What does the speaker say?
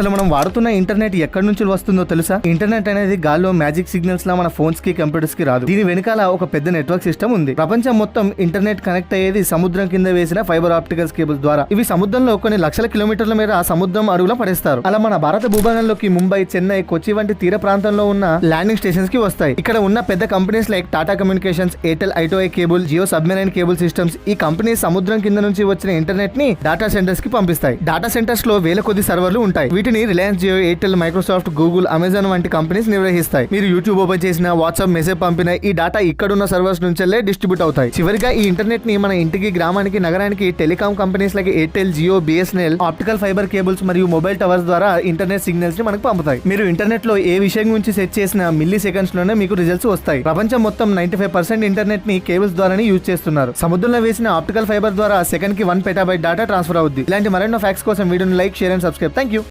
అసలు మనం వాడుతున్న ఇంటర్నెట్ ఎక్కడి నుంచి వస్తుందో తెలుసా? ఇంటర్నెట్ అనేది గాల్లో మ్యాజిక్ సిగ్నల్స్ లా మన ఫోన్స్కి కంప్యూటర్స్కి రాదు. దీని వెనకాల ఒక పెద్ద నెట్వర్క్ సిస్టమ్ ఉంది. ప్రపంచం మొత్తం ఇంటర్నెట్ కనెక్ట్ అయ్యేది సముద్రం కింద వేసిన ఫైబర్ ఆప్టికల్స్ కేబుల్స్ ద్వారా. ఇవి సముద్రంలో కొన్ని లక్షల కిలోమీటర్ల మేర సముద్రం అడుగులో పడేస్తారు. అలా మన భారత భూభాగంలోకి ముంబై చెన్నై కొచ్చి వంటి తీర ప్రాంతంలో ఉన్న ల్యాండింగ్ స్టేషన్స్కి వస్తాయి. ఇక్కడ ఉన్న పెద్ద companies like Tata communications Airtel I2I cable Jio submarine cable systems ఈ కంపెనీ సముద్రం కింద నుంచి వచ్చిన ఇంటర్నెట్ని డాటా సెంటర్స్కి పంపిస్తాయి. డాటా సెంటర్స్లో వేల కొద్ది సర్వర్లు ఉంటాయి. వీటి వీటిని Reliance Jio Airtel Microsoft Google Amazon వంటి కంపెనీస్ నిర్వహిస్తాయి. మీరు యూట్యూబ్ ఓపెన్ చేసిన వాట్సాప్ మెసేజ్ పంపిన ఈ డేటా ఇక్కడున్న సర్వర్స్ నుంచెల్లే డిస్ట్రిబ్యూట్ అవుతాయి. చివరిగా ఈ ఇంటర్నెట్ని మన ఇంటికి గ్రామానికి నగరానికి telecom companies like Airtel Jio BSNL optical fibre cables మరియు మొబైల్ టవర్స్ ద్వారా ఇంటర్నెట్ సిగ్నల్స్ని మనకు పంపుతాయి. మీరు ఇంటర్నెట్లో ఏ విషయం గురించి సెట్ చేసిన మిల్లీ సెకండ్స్లోనే మీకు రిజల్ట్స్ వస్తాయి. ప్రపంచం మొత్తం నైన్టీ ఫైవ్ పర్సెంట్ ఇంటర్నెట్ని కేబుల్స్ ద్వారానే యూజ్ చేస్తున్నారు. సముద్రంలో వేసిన ఆప్టికల్ ఫైబర్ ద్వారా సెకండ్కి వన్ పెటాబైట్ డేటా ట్రాన్స్ఫర్ అవుద్ది. ఇలాంటి మరెన్నో ఫ్యాక్స్ కోసం వీడియోని like share and subscribe thank you